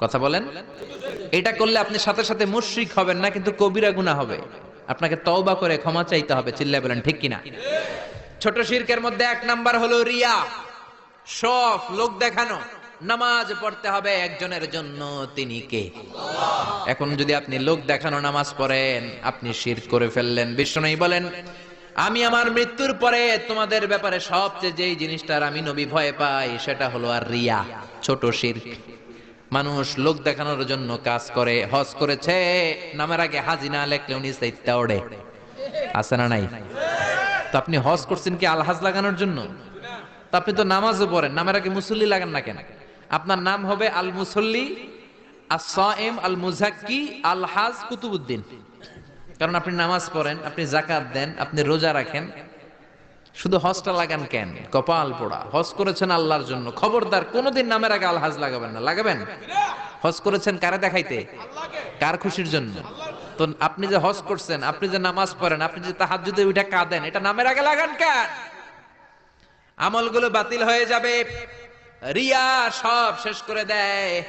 কথা বলেন? এটা করলে আপনি সাথে সাথে মুশরিক হবেন না, কিন্তু কবিরা গুনাহ হবে। আপনাকে তওবা করে ক্ষমা চাইতে হবে, চিল্লায় বলেন, ঠিক কিনা? ছোট শিরকের মধ্যে এক নাম্বার হলো রিয়া। সব লোক দেখানো। নামাজ পড়তে হবে একজনের জন্য, তিনি কে? এখন যদি আপনি লোক দেখানো নামাজ পড়েন, আপনি শির করে ফেললেন। বিশ্ব বিষ্ণু বলেন আমি আমার মৃত্যুর পরে তোমাদের ব্যাপারে সবচেয়ে যেই জিনিসটার আমি নবী ভয় পাই, সেটা হলো আর রিয়া, ছোট শির মানুষ লোক দেখানোর জন্য কাজ করে, হজ করেছে, নামের আগে হাজি না লেখলে উনি সাইত্যা ওড়ে। আছে না নাই? তো আপনি হজ করছেন কি আলহাজ লাগানোর জন্য? তো আপনি তো নামাজও পড়েন, নামের আগে মুসল্লি লাগান না কেন? আপনার নাম হবে আল মুসল্লি আসাইম আল মুজাক্কি আল হাজ কুতুবুদ্দিন। কারণ আপনি নামাজ পড়েন, আপনি জাকাত দেন, আপনি রোজা রাখেন। শুধু হজটা লাগান কেন? কপাল পোড়া। হজ করেছেন আল্লাহর জন্য। খবরদার কোনোদিন নামের আগে আলহাজ লাগাবেন না। লাগাবেন? হজ করেছেন কারে দেখাইতে? কার খুশির জন্য? তো আপনি যে হজ করছেন, আপনি যে নামাজ পড়েন, আপনি যে তাহাজ্জুদে উঠে কাঁদেন, এটা নামের আগে লাগান কেন? আমলগুলো বাতিল হয়ে যাবে। রিয়া সব শেষ করে দেয়।